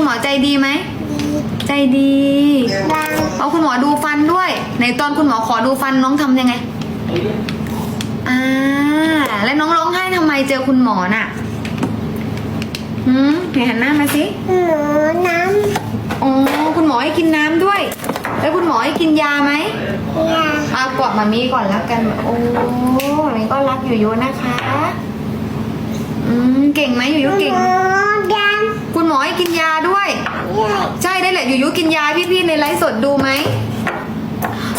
คุณหมอใจดีไหม ใจดีดังเอาคุณหมอดูฟันด้วย ในตอนคุณหมอขอดูฟันน้องทำยังไง อ่า แล้วน้องร้องไห้ทำไมเจอคุณหมอน่ะหืมไหนหันหน้ามาสิหมูน้อ๋อคุณหมอให้กินน้ำด้วย แล้วคุณหมอให้กินยาไหมำยาเอากอดมามีก่อนแล้วกัน โอ้นี่ก็รักอยู่โยนะคะ อืม เก่งไหมอยู่ยุเก่งหมูดำ คุณหมอให้กินยาด้วย ใช่ได้แหละอยู่ยุกินยาพี่ๆในไลฟ์สดดูไหม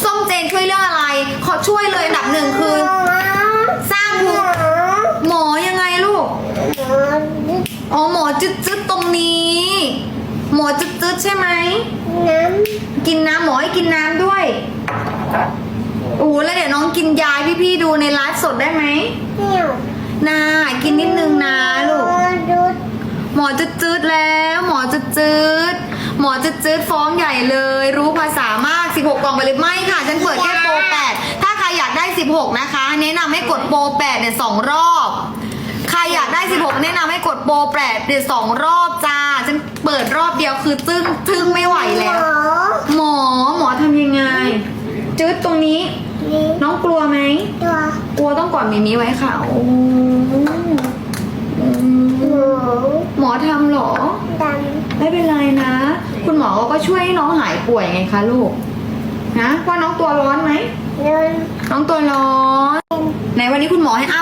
ส้มเจนช่วยเรื่องอะไร ขอช่วยเลยอันดับหนึ่งคือ สร้างหภูมิหมอยังไงลูกหมูอ๋อหมอจึ๊ดจึ๊ดตรงนี้ หมอจึ๊ดจึ๊ดใช่ไหม น้กินน้ำหมอให้กินน้ำด้วยโอ้แล้วเดี๋ยวน้องกินยาให้พี่ๆดูในไลฟ์สดได้ไหมเหี่ยวนากินนิดนึงนะ หมอจะจืดแล้ว หมอจะจืดหมอจะจืดฟ้องใหญ่เลย รู้ภาษามาก 16 กล่องไปเลยไม่ค่ะ ฉันเปิดแค่โปร8ถ้าใครอยากได้ 16 นะคะ แนะนำให้กดโปร8เนี่ยสองรอบ ใครอยากได้ 16 แนะนำให้กดโปร8เนี่ยสองรอบจ้า ฉันเปิดรอบเดียวคือตึ้งทึ่งไม่ไหวแล้ว หมอหมอทำยังไง จืดตรงนี้นี่น้องกลัวไหมตัว กลัวต้องกอดมิมิไว้ค่ะโอ้อืมหมูหมอ ทำเหรอ ดไม่เป็นไรนะ คุณหมอก็ช่วยให้น้องหายป่วยไงคะลูก นะว่าน้องตัวร้อนไหมำเดิน น้องตัวร้อน ไหนวันนี้คุณหมอให้อ้า